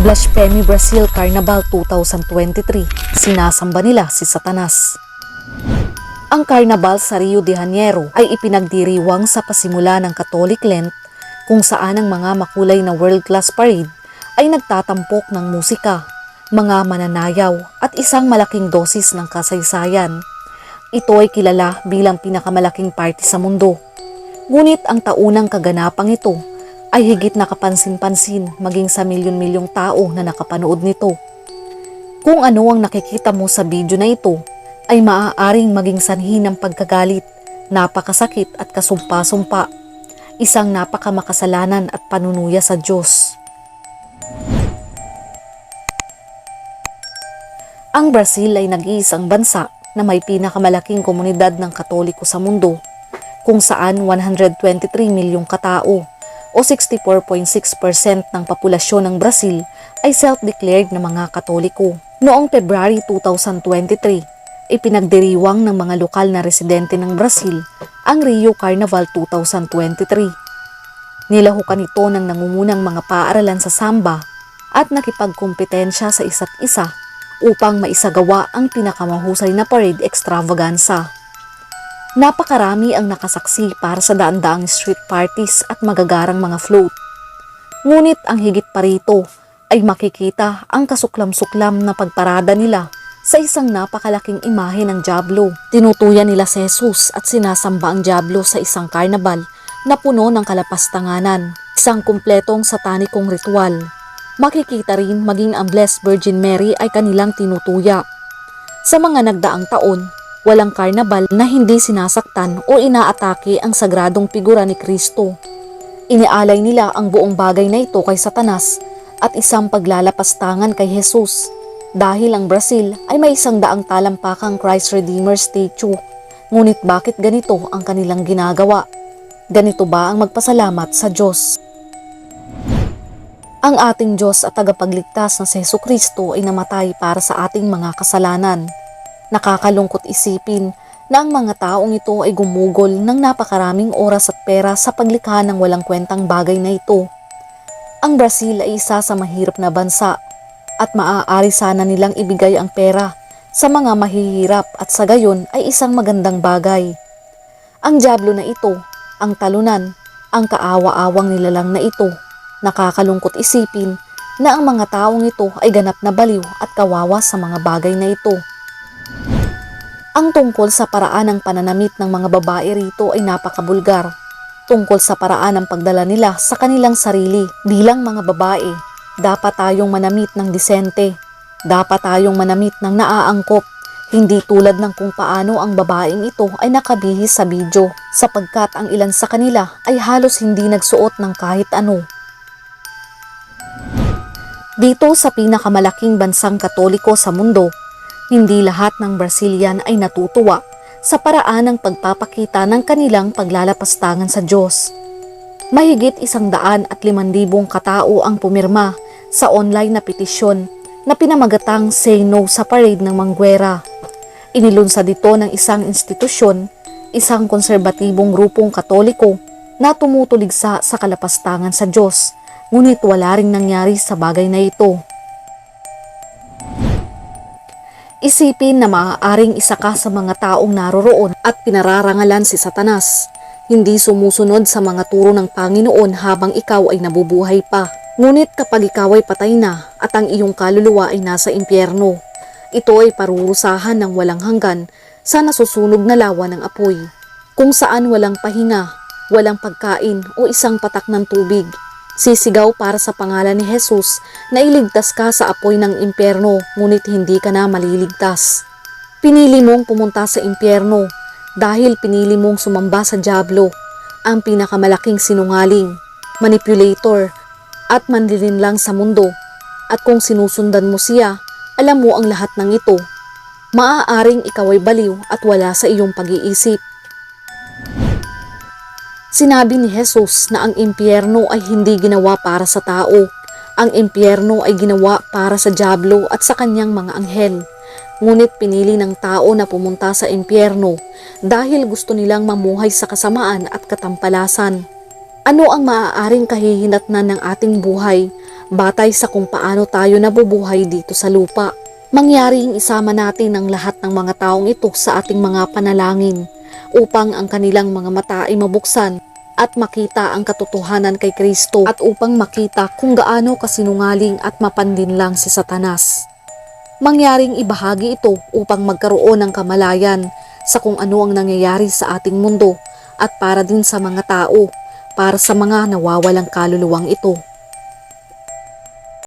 Blasphemy Brazil Carnival 2023, sinasamba nila si Satanas. Ang Carnival sa Rio de Janeiro ay ipinagdiriwang sa pasimula ng Catholic Lent kung saan ang mga makulay na world-class parade ay nagtatampok ng musika, mga mananayaw at isang malaking dosis ng kasaysayan. Ito ay kilala bilang pinakamalaking party sa mundo. Ngunit ang taunang kaganapang ito ay higit na kapansin-pansin maging sa milyon-milyong tao na nakapanood nito. Kung ano ang nakikita mo sa video na ito ay maaaring maging sanhi ng pagkagalit, napakasakit at kasumpa-sumpa, isang napakamakasalanan at panunuya sa Diyos. Ang Brazil ay nag-iisang bansa na may pinakamalaking komunidad ng Katoliko sa mundo, kung saan 123 milyong katao o 64.6% ng populasyon ng Brazil ay self-declared na mga Katoliko. Noong February 2023, ipinagdiriwang ng mga lokal na residente ng Brazil ang Rio Carnival 2023. Nilahukan ito ng nangungunang mga paaralan sa samba at nakipagkumpetensya sa isa't isa upang maisagawa ang pinakamahusay na parade extravaganza. Napakarami ang nakasaksi para sa daan-daang street parties at magagarang mga float. Ngunit ang higit pa rito ay makikita ang kasuklam-suklam na pagparada nila sa isang napakalaking imahe ng Diablo. Tinutuyan nila si Jesus at sinasamba ang Diablo sa isang karnabal na puno ng kalapastanganan, isang kumpletong satanikong ritual. Makikita rin maging ang Blessed Virgin Mary ay kanilang tinutuya. Sa mga nagdaang taon, walang karnabal na hindi sinasaktan o inaatake ang sagradong figura ni Kristo. Inialay nila ang buong bagay na ito kay Satanas at isang paglalapastangan kay Jesus dahil ang Brazil ay may isang daang talampakang Christ Redeemer statue. Ngunit bakit ganito ang kanilang ginagawa? Ganito ba ang magpasalamat sa Diyos? Ang ating Diyos at tagapagligtas na si Heso Kristo ay namatay para sa ating mga kasalanan. Nakakalungkot isipin na ang mga taong ito ay gumugol ng napakaraming oras at pera sa paglikha ng walang kwentang bagay na ito. Ang Brazil ay isa sa mahirap na bansa at maaari sana nilang ibigay ang pera sa mga mahihirap at sa gayon ay isang magandang bagay. Ang Diablo na ito, ang talunan, ang kaawa-awang nilalang na ito, nakakalungkot isipin na ang mga taong ito ay ganap na baliw at kawawa sa mga bagay na ito. Ang tungkol sa paraan ng pananamit ng mga babae rito ay napakabulgar. Tungkol sa paraan ng pagdala nila sa kanilang sarili bilang mga babae, dapat tayong manamit ng disente. Dapat tayong manamit ng naaangkop, hindi tulad ng kung paano ang babaeng ito ay nakabihis sa video sapagkat ang ilan sa kanila ay halos hindi nagsuot ng kahit ano. Dito sa pinakamalaking bansang katoliko sa mundo, hindi lahat ng Brazilian ay natutuwa sa paraan ng pagpapakita ng kanilang paglalapastangan sa Diyos. Mahigit isang daan at limandibong katao ang pumirma sa online na petisyon na pinamagatang Say No sa parade ng Manguera. Inilunsad dito ng isang institusyon, isang konserbatibong grupong katoliko na tumutuligsa sa kalapastangan sa Diyos, ngunit wala ring nangyari sa bagay na ito. Isipin na maaaring isa ka sa mga taong naroroon at pinararangalan si Satanas. Hindi sumusunod sa mga turo ng Panginoon habang ikaw ay nabubuhay pa. Ngunit kapag ikaw ay patay na at ang iyong kaluluwa ay nasa impyerno, ito ay parurusahan ng walang hanggan sa nasusunog na lawa ng apoy, kung saan walang pahinga, walang pagkain o isang patak ng tubig. Sisigaw para sa pangalan ni Jesus na iligtas ka sa apoy ng impyerno ngunit hindi ka na maliligtas. Pinili mong pumunta sa impyerno dahil pinili mong sumamba sa Diablo, ang pinakamalaking sinungaling, manipulator, at manlilinlang sa mundo. At kung sinusundan mo siya, alam mo ang lahat ng ito. Maaaring ikaw ay baliw at wala sa iyong pag-iisip. Sinabi ni Jesus na ang impyerno ay hindi ginawa para sa tao. Ang impyerno ay ginawa para sa Diablo at sa kanyang mga anghel. Ngunit pinili ng tao na pumunta sa impyerno dahil gusto nilang mamuhay sa kasamaan at katampalasan. Ano ang maaaring kahihinatnan ng ating buhay batay sa kung paano tayo nabubuhay dito sa lupa. Mangyaring isama natin ang lahat ng mga taong ito sa ating mga panalangin upang ang kanilang mga mata ay mabuksan at makita ang katotohanan kay Kristo at upang makita kung gaano kasinungaling at mapandinlang si Satanas. Mangyaring ibahagi ito upang magkaroon ng kamalayan sa kung ano ang nangyayari sa ating mundo at para din sa mga tao, para sa mga nawawalang kaluluwang ito.